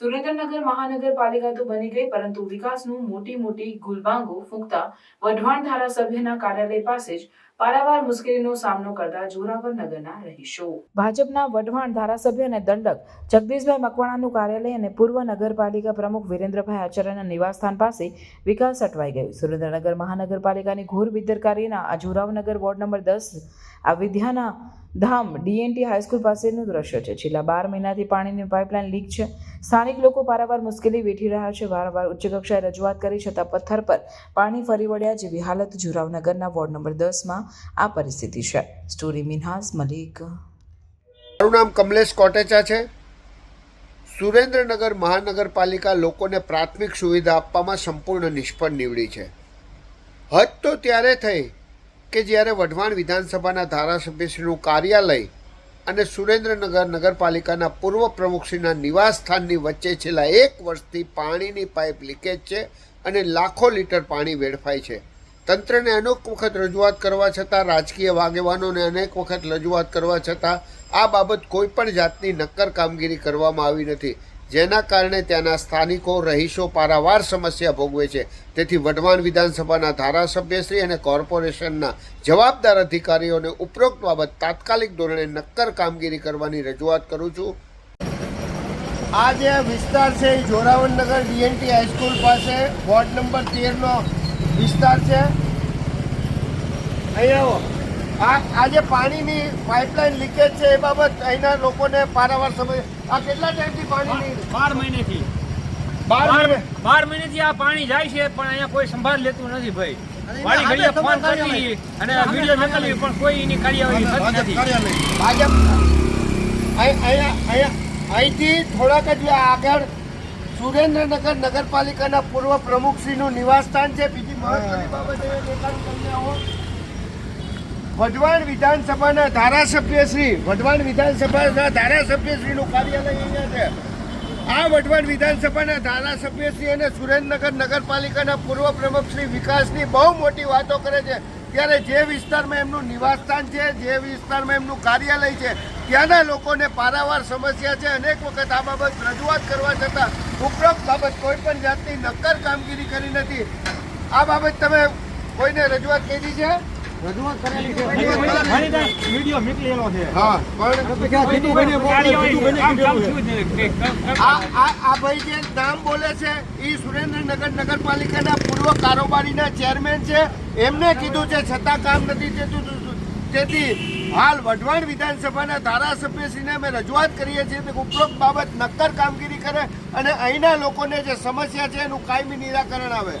સુરેન્દ્રનગર મહાનગરપાલિકા તો બની ગઈ, પરંતુ વિકાસનું મોટી મોટી ગુલબાંગો ફૂંકતા વઢવાણ ધારાસભ્યના કાર્યાલય પાસે જ પારાવાર મુશ્કેલીનો સામનો કરતા જોરાવર નગરના રહીશો. ભાજપના વઢવાણ ધારાસભ્ય અને દંડક જગદીશભાઈ મકવાણાનું કાર્યાલય અને પૂર્વ નગરપાલિકા પ્રમુખ વિરેન્દ્રભાઈ આચાર્યના નિવાસસ્થાન પાસે વિકાસ અટવાઈ ગયો. સુરેન્દ્રનગર મહાનગરપાલિકાની ઘોર બેદરકારીના આ જોરાવનગર વોર્ડ નંબર દસ, આ વિદ્યાના ધામ ડીએનટી હાઈસ્કૂલ પાસેનું દ્રશ્ય છે. છેલ્લા બાર મહિનાથી પાણીની પાઇપલાઇન લીક છે. સ્થાનિક લોકો પારાવાર મુશ્કેલી વેઠી રહ્યા છે. વારંવાર ઉચ્ચ કક્ષાએ રજૂઆત કરી છતાં પથ્થર પર પાણી ફરી વળ્યા જેવી હાલત જુરાવનગરના વોર્ડ નંબર દસમાં આ પરિસ્થિતિ છે. સ્ટોરી મિનહાસ મલિક. મારું નામ કમલેશ કોટેચા છે. સુરેન્દ્રનગર મહાનગરપાલિકા લોકોને પ્રાથમિક સુવિધા આપવામાં સંપૂર્ણ નિષ્ફળ નીવડી છે. હદ તો ત્યારે થઈ કે જ્યારે વઢવાણ વિધાનસભાના ધારાસભ્યશ્રીનું કાર્યાલય અને સુરેન્દ્રનગર નગરપાલિકાના પૂર્વ પ્રમુખશ્રીના નિવાસ સ્થાનની વચ્ચે છેલ્લા એક વર્ષથી પાણીની પાઇપ લીકેજ છે અને લાખો લીટર પાણી વેડફાય છે. તંત્રને અનેક વખત રજૂઆત કરવા છતાં, રાજકીય આગેવાનોને અનેક વખત રજૂઆત કરવા છતાં, આ બાબત કોઈ પણ જાતની નક્કર કામગીરી કરવામાં આવી નથી. જેના કારણે ત્યાંના સ્થાનિકો, રહીશો પારાવાર સમસ્યા ભોગવે છે. તેથી વઢવાણ વિધાનસભાના ધારાસભ્યશ્રી અને કોર્પોરેશનના જવાબદાર અધિકારીઓને ઉપરોક્ત બાબત તાત્કાલિક ધોરણે નક્કર કામગીરી કરવાની રજૂઆત કરું છું. આ જે વિસ્તાર છે એ જોરાવરનગર ડીએનટી હાઈસ્કૂલ પાસે વોર્ડ નંબર તેરનો વિસ્તાર છે. અહીંયા આ આ પાણીની પાઇપલાઇન લીકેજ છે એ બાબત અહીંના લોકોને પારાવાર સમય આ કેટલા ટાઈમથી પાણીની બાર મહિનેથી. બાર બાર મહિને બાર મહિનેથી આ પાણી જાય છે પણ અહીંયા કોઈ સંભાળ લેતું નથી ભાઈ. વાળી ઘડીએ ફોન કરી અને વીડિયો મોકલી પણ કોઈ એની કાર્યવાહી થતી નથી. ભાજપ અહીંયા અહીંયા અહીંથી થોડાક જ આગળ સુરેન્દ્રનગર નગરપાલિકાના પૂર્વ પ્રમુખશ્રીનું નિવાસસ્થાન છે. બીજી મહત્વની બાબત એ દેખાડું તમને આવો વઢવાણ વિધાનસભાના ધારાસભ્ય શ્રી વઢવાણ વિધાનસભાના ધારાસભ્ય શ્રીનું કાર્યાલય અહીંયા છે. આ વઢવાણ વિધાનસભાના ધારાસભ્યશ્રી અને સુરેન્દ્રનગર નગરપાલિકાના પૂર્વ પ્રમુખ શ્રી વિકાસની બહુ મોટી વાતો કરે છે. ત્યારે જે વિસ્તારમાં એમનું નિવાસસ્થાન છે, જે વિસ્તારમાં એમનું કાર્યાલય છે, ત્યાંના લોકોને પારાવાર સમસ્યા છે. અનેક વખત આ બાબત રજૂઆત કરવા છતાં ઉપરોક્ત બાબત કોઈ પણ જાતની નક્કર કામગીરી કરી નથી. આ બાબત તમે કોઈને રજૂઆત કરી છે? રજૂઆત કરેલી છે. ઘણી વાર છે. હા પણ કાર્યવાહી આમ કામ થયું જ નથી. કંઈક આ આ આ ભાઈ જે નામ બોલે છે એ સુરેન્દ્રનગર નગરપાલિકાના પૂર્વ કારોબારીના ચેરમેન છે. એમને કીધું છે છતાં કામ નથી થતું તેથી હાલ વઢવાણ વિધાનસભાના ધારાસભ્યશ્રીને અમે રજૂઆત કરીએ છીએ કે ઉપરોક્ત બાબત નક્કર કામગીરી કરે અને અહીંના લોકોને જે સમસ્યા છે એનું કાયમી નિરાકરણ આવે.